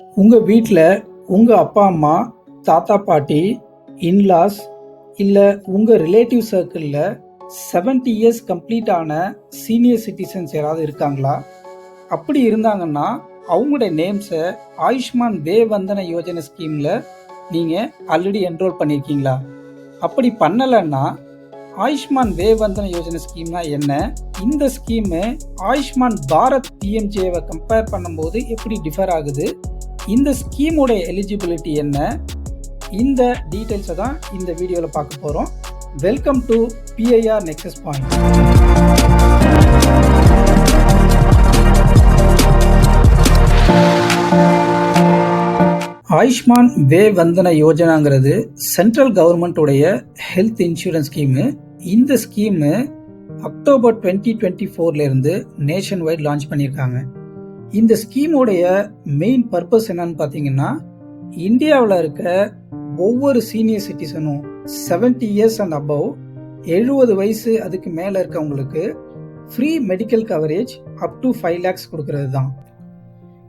உங்கள் வீட்டில் உங்கள் அப்பா அம்மா தாத்தா பாட்டி இன்லாஸ் இல்லை உங்கள் ரிலேட்டிவ் சர்க்கிளில் 70 இயர்ஸ் கம்ப்ளீட் ஆன சீனியர் சிட்டிசன்ஸ் யாராவது இருக்காங்களா? அப்படி இருந்தாங்கன்னா அவங்களுடைய நேம்ஸை ஆயுஷ்மான் வே வந்தன யோஜனை ஸ்கீமில் நீங்கள் ஆல்ரெடி என்ரோல் பண்ணியிருக்கீங்களா அப்படி பண்ணலைன்னா ஆயுஷ்மான் வே வந்தன யோஜனை ஸ்கீம்னா என்ன? இந்த scheme Ayushman Bharat PMJAY compare பண்ணும்போது எப்படி டிஃபர் ஆகுது? இந்த ஸ்கீமோட எலிஜிபிலிட்டி என்ன? இந்த டீட்டெயில்ஸை தான் இந்த வீடியோவில் பார்க்க போகிறோம் welcome to PIR nexus point Ayushman Vay Vandana யோஜனாங்கிறது central கவர்மெண்ட்டுடைய ஹெல்த் இன்சூரன்ஸ் ஸ்கீமு இந்த ஸ்கீமு அக்டோபர் டுவெண்ட்டி டுவெண்ட்டி ஃபோர்லேருந்து நேஷன் வைட் லான்ச் பண்ணியிருக்காங்க. இந்த ஸ்கீமுடைய மெயின் பர்பஸ் என்னன்னு பார்த்தீங்கன்னா இந்தியாவில் இருக்க ஒவ்வொரு சீனியர் சிட்டிசனும் 70 இயர்ஸ் அண்ட் அபவ் எழுபது வயசு அதுக்கு மேலே இருக்கவங்களுக்கு free medical coverage up to five lakhs கொடுக்கறது தான்.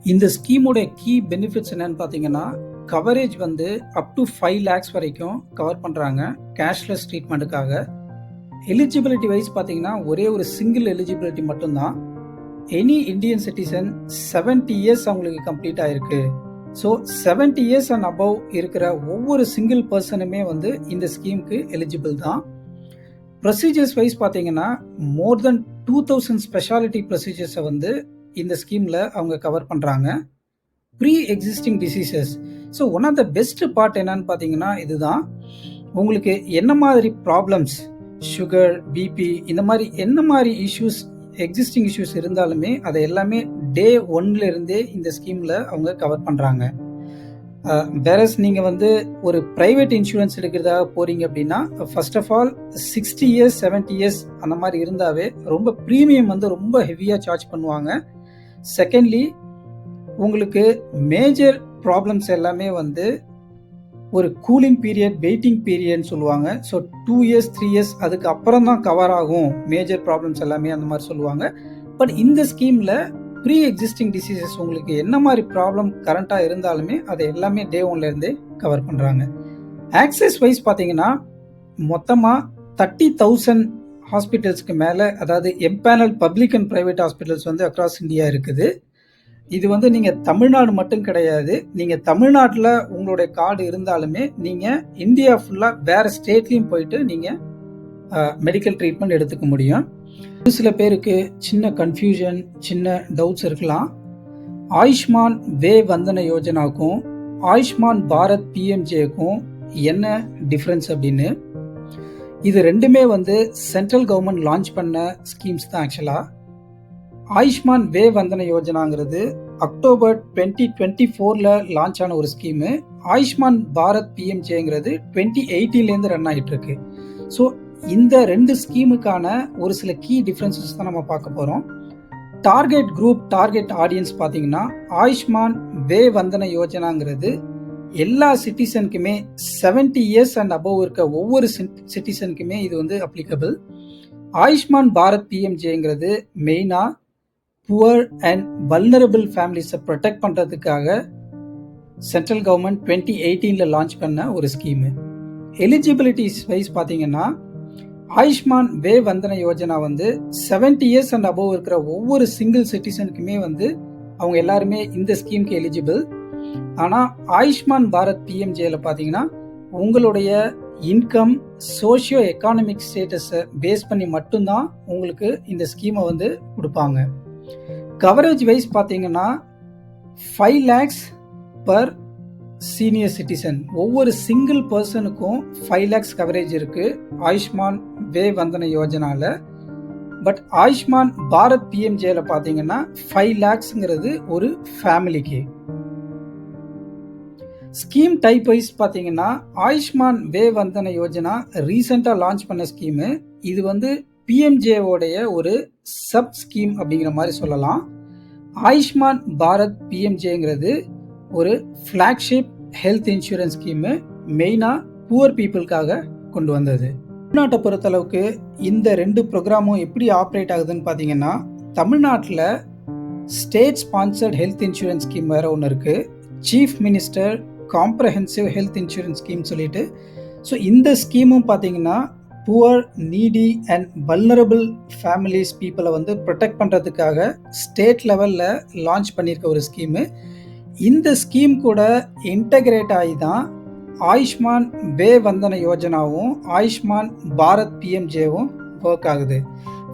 இந்த ஸ்கீமுடைய கீ பெனிஃபிட்ஸ் என்னன்னு பார்த்தீங்கன்னா கவரேஜ் வந்து அப் டு ஃபைவ் லேக்ஸ் வரைக்கும் கவர் பண்ணுறாங்க கேஷ்லெஸ் ட்ரீட்மெண்ட்டுக்காக எலிஜிபிலிட்டி வைஸ் பார்த்தீங்கன்னா ஒரே ஒரு சிங்கிள் எலிஜிபிலிட்டி மட்டும்தான். எனி இந்தியன் சிட்டிசன் 70 இயர்ஸ் அவங்களுக்கு கம்ப்ளீட் ஆயிருக்கு. ஸோ 70 இயர்ஸ் அண்ட் அபவ் இருக்கிற ஒவ்வொரு சிங்கிள் பர்சனுமே வந்து இந்த ஸ்கீமுக்கு எலிஜிபிள் தான். ப்ரொசீஜர்ஸ் வைஸ் பார்த்தீங்கன்னா more than two thousand speciality ப்ரொசீஜர்ஸை வந்து இந்த ஸ்கீமில் அவங்க கவர் பண்ணுறாங்க pre existing diseases so one of the best part என்னன்னு பார்த்தீங்கன்னா இதுதான். உங்களுக்கு என்ன மாதிரி ப்ராப்ளம்ஸ் சுகர் பிபி இந்த மாதிரி என்ன மாதிரி இஷ்யூஸ் எக்ஸிஸ்டிங் இஷ்யூஸ் இருந்தாலுமே அதை எல்லாமே டே ஒன்லேருந்தே இந்த ஸ்கீமில் அவங்க கவர் பண்ணுறாங்க வேறஸ் நீங்கள் வந்து ஒரு ப்ரைவேட் இன்சூரன்ஸ் எடுக்கிறதாக போகிறீங்க அப்படின்னா first of all sixty years 70 years அந்த மாதிரி இருந்தாவே ரொம்ப ப்ரீமியம் வந்து ரொம்ப ஹெவியாக சார்ஜ் பண்ணுவாங்க. செகண்ட்லி உங்களுக்கு மேஜர் ப்ராப்ளம்ஸ் எல்லாமே வந்து ஒரு கூலிங் பீரியட் வெயிட்டிங் பீரியட்னு சொல்லுவாங்க. So two years three years அதுக்கு அப்புறம் தான் கவர் ஆகும். மேஜர் ப்ராப்ளம்ஸ் எல்லாமே அந்த மாதிரி சொல்லுவாங்க. பட் இந்த ஸ்கீமில் ப்ரீ எக்ஸிஸ்டிங் டிசீசஸ் உங்களுக்கு என்ன மாதிரி ப்ராப்ளம் கரண்ட்டாக இருந்தாலுமே அதை எல்லாமே டே ஒன்லேருந்தே கவர் பண்ணுறாங்க ஆக்சஸ் வைஸ் பார்த்தீங்கன்னா மொத்தமாக தேர்ட்டி தௌசண்ட் ஹாஸ்பிட்டல்ஸ்க்கு மேலே அதாவது empanel public and private hospitals வந்து அக்ராஸ் இந்தியா இருக்குது. இது வந்து நீங்கள் தமிழ்நாடு மட்டும் கிடையாது. நீங்கள் தமிழ்நாட்டில் உங்களுடைய கார்டு இருந்தாலுமே நீங்கள் இந்தியா ஃபுல்லாக வேறு ஸ்டேட்லேயும் போயிட்டு நீங்கள் மெடிக்கல் ட்ரீட்மெண்ட் எடுத்துக்க முடியும். ஒரு சில பேருக்கு சின்ன கன்ஃபியூஷன் சின்ன டவுட்ஸ் இருக்கலாம். ஆயுஷ்மான் வே வந்தன யோஜனாக்கும் ஆயுஷ்மான் பாரத் பிஎம்ஜேக்கும் என்ன டிஃப்ரென்ஸ் அப்படின்னு? இது ரெண்டுமே வந்து சென்ட்ரல் கவர்மெண்ட் லான்ச் பண்ண ஸ்கீம்ஸ் தான் ஆக்சுவலாக ஆயுஷ்மான் வே வந்தன யோஜனாங்கிறது அக்டோபர் டுவெண்ட்டி டுவெண்ட்டி ஃபோரில் லான்ச் ஆன ஒரு ஸ்கீமு. ஆயுஷ்மான் பாரத் பிஎம்ஜேங்கிறது டுவெண்ட்டி எயிட்டீன்லேருந்து ரன் ஆகிட்டு இருக்கு ஸோ இந்த ரெண்டு ஸ்கீமுக்கான ஒரு சில கீ டிஃப்ரென்சஸ் தான் நம்ம பார்க்க போகிறோம் டார்கெட் குரூப் டார்கெட் ஆடியன்ஸ் பார்த்தீங்கன்னா ஆயுஷ்மான் வே வந்தன யோஜனாங்கிறது எல்லா சிட்டிசனுக்குமே 70 இயர்ஸ் அண்ட் அபவ் இருக்க ஒவ்வொரு சிட்டிசனுக்குமே இது வந்து அப்ளிகபிள் ஆயுஷ்மான் பாரத் பிஎம்ஜேங்கிறது மெயினாக புவர் அண்ட் வல்னரபிள் ஃபேமிலிஸை ப்ரொடெக்ட் பண்ணுறதுக்காக சென்ட்ரல் கவர்மெண்ட் டுவெண்ட்டி எயிட்டீனில் லான்ச் பண்ண ஒரு ஸ்கீமு எலிஜிபிலிட்டிஸ் வைஸ் பார்த்தீங்கன்னா ஆயுஷ்மான் வே வந்தன யோஜனா வந்து 70 இயர்ஸ் அண்ட் அபவ் இருக்கிற ஒவ்வொரு சிங்கிள் சிட்டிசனுக்குமே வந்து அவங்க எல்லாருமே இந்த ஸ்கீமுக்கு எலிஜிபிள் ஆனால் ஆயுஷ்மான் பாரத் பிஎம்ஜேயில் பார்த்தீங்கன்னா உங்களுடைய இன்கம் சோஷியோ எக்கானமிக் ஸ்டேட்டஸை பேஸ் பண்ணி மட்டும்தான் உங்களுக்கு இந்த ஸ்கீமை வந்து கொடுப்பாங்க. கவரேஜ் வைஸ் பார்த்தீங்கன்னா five lakhs per senior citizen ஒவ்வொரு சிங்கிள் பர்சனுக்கும் ஃபைவ் லேக்ஸ் கவரேஜ் இருக்குது ஆயுஷ்மான் வே வந்தன யோஜனால. பட் ஆயுஷ்மான் பாரத் பிஎம்ஜேல பார்த்தீங்கன்னா ஃபைவ் லேக்ஸ்ங்கிறது ஒரு ஃபேமிலிக்கு ஸ்கீம் டைப் வைஸ் பார்த்தீங்கன்னா ஆயுஷ்மான் வே வந்தன யோஜனா ரீசெண்டாக லான்ச் பண்ண ஸ்கீமு இது வந்து பிஎம்ஜேவோடைய ஒரு சப் ஸ்கீம் அப்படிங்கிற மாதிரி சொல்லலாம். ஆயுஷ்மான் பாரத் பிஎம்ஜேங்கிறது ஒரு ஃப்ளாக்ஷிப் ஹெல்த் இன்சூரன்ஸ் ஸ்கீமு மெயினாக புவர் பீப்புளுக்காக கொண்டு வந்தது. தமிழ்நாட்டை பொறுத்தளவுக்கு இந்த ரெண்டு ப்ரோக்ராமும் எப்படி ஆப்ரேட் ஆகுதுன்னு பார்த்தீங்கன்னா தமிழ்நாட்டில் state sponsored health insurance scheme வேறு ஒன்று இருக்குது chief minister comprehensive health insurance scheme சொல்லிட்டு. ஸோ இந்த ஸ்கீமும் பார்த்தீங்கன்னா poor needy and vulnerable families பீப்புளை வந்து ப்ரொடெக்ட் பண்ணுறதுக்காக ஸ்டேட் லெவலில் லான்ச் பண்ணியிருக்க ஒரு ஸ்கீமு இந்த ஸ்கீம் கூட இன்டகிரேட் ஆகி தான் ஆயுஷ்மான் வே வந்தன யோஜனாவும் ஆயுஷ்மான் பாரத் பிஎம்ஜேவும் ஒர்க் ஆகுது.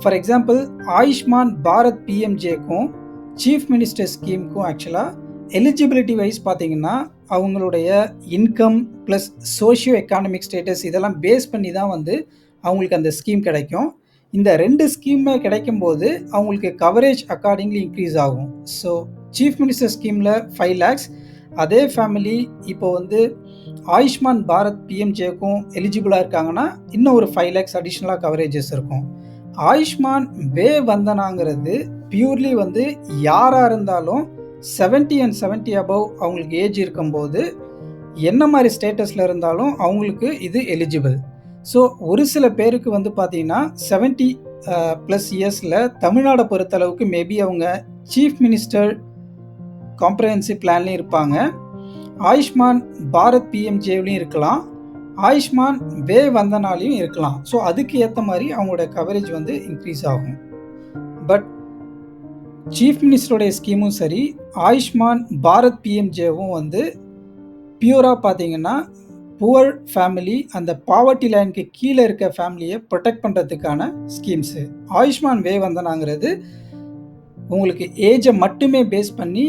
ஃபார் எக்ஸாம்பிள் ஆயுஷ்மான் பாரத் பிஎம்ஜேக்கும் சீஃப் மினிஸ்டர் ஸ்கீமுக்கும் ஆக்சுவலாக எலிஜிபிலிட்டி வைஸ் பார்த்தீங்கன்னா அவங்களுடைய income plus socio economic status இதெல்லாம் பேஸ் பண்ணி தான் வந்து அவங்களுக்கு அந்த ஸ்கீம் கிடைக்கும். இந்த ரெண்டு ஸ்கீமே கிடைக்கும்போது அவங்களுக்கு கவரேஜ் அக்கார்டிங்லி இன்க்ரீஸ் ஆகும். ஸோ சீஃப் மினிஸ்டர் ஸ்கீமில் ஃபைவ் லேக்ஸ் அதே ஃபேமிலி இப்போ வந்து ஆயுஷ்மான் பாரத் பிஎம்ஜேக்கும் எலிஜிபிளாக இருக்காங்கன்னா இன்னும் ஒரு ஃபைவ் லேக்ஸ் அடிஷ்னலாக கவரேஜஸ் இருக்கும். ஆயுஷ்மான் வே வந்தனாங்கிறது பியூர்லி வந்து யாராக இருந்தாலும் செவன்ட்டி அண்ட் செவன்ட்டி அபவ் அவங்களுக்கு ஏஜ் இருக்கும்போது என்ன மாதிரி ஸ்டேட்டஸில் இருந்தாலும் அவங்களுக்கு இது எலிஜிபிள் ஸோ ஒரு சில பேருக்கு வந்து பார்த்தீங்கன்னா செவன்ட்டி ப்ளஸ் uh, இயர்ஸில் தமிழ்நாடை பொறுத்தளவுக்கு மேபி அவங்க சீஃப் மினிஸ்டர் காம்ப்ரஹென்சிவ் பிளான்லேயும் இருப்பாங்க. ஆயுஷ்மான் பாரத் பிஎம்ஜேவிலையும் இருக்கலாம். ஆயுஷ்மான் வே வந்தனாலையும் இருக்கலாம். ஸோ அதுக்கு ஏற்ற மாதிரி அவங்களோட கவரேஜ் வந்து இன்க்ரீஸ் ஆகும். பட் சீஃப் மினிஸ்டருடைய ஸ்கீமும் சரி ஆயுஷ்மான் பாரத் பிஎம்ஜேவும் வந்து பியூராக பார்த்தீங்கன்னா புவர் ஃபேமிலி அந்த பாவர்ட்டி லைனுக்கு கீழே இருக்க ஃபேமிலியை ப்ரொடெக்ட் பண்ணுறதுக்கான ஸ்கீம்ஸு. ஆயுஷ்மான் வே வந்தனாங்கிறது உங்களுக்கு ஏஜை மட்டுமே பேஸ் பண்ணி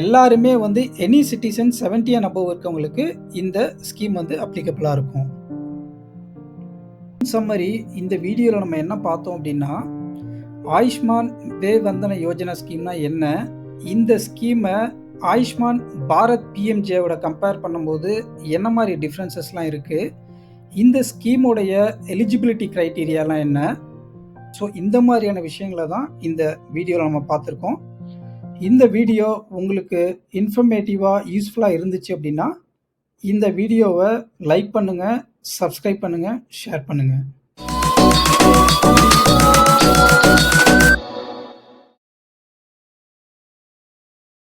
எல்லாருமே வந்து any citizen seventy and above இருக்கவங்களுக்கு இந்த ஸ்கீம் வந்து அப்ளிகபிளாக இருக்கும். சம்மரி இந்த வீடியோவில் நம்ம என்ன பார்த்தோம் அப்படின்னா ஆயுஷ்மான் வே வந்தன யோஜனா ஸ்கீம்னா என்ன? இந்த ஸ்கீமை ஆயுஷ்மான் பாரத் பிஎம்ஜேவோட கம்பேர் பண்ணும்போது என்ன மாதிரி டிஃப்ரென்சஸ்லாம் இருக்குது இந்த ஸ்கீமோடைய எலிஜிபிலிட்டி க்ரைட்டீரியாலாம் என்ன? ஸோ இந்த மாதிரியான விஷயங்களை தான் இந்த வீடியோவில் நம்ம பார்த்துருக்கோம். இந்த வீடியோ உங்களுக்கு இன்ஃபர்மேட்டிவாக யூஸ்ஃபுல்லாக இருந்துச்சு அப்படின்னா இந்த வீடியோவை லைக் பண்ணுங்கள் சப்ஸ்கிரைப் பண்ணுங்கள் ஷேர் பண்ணுங்கள்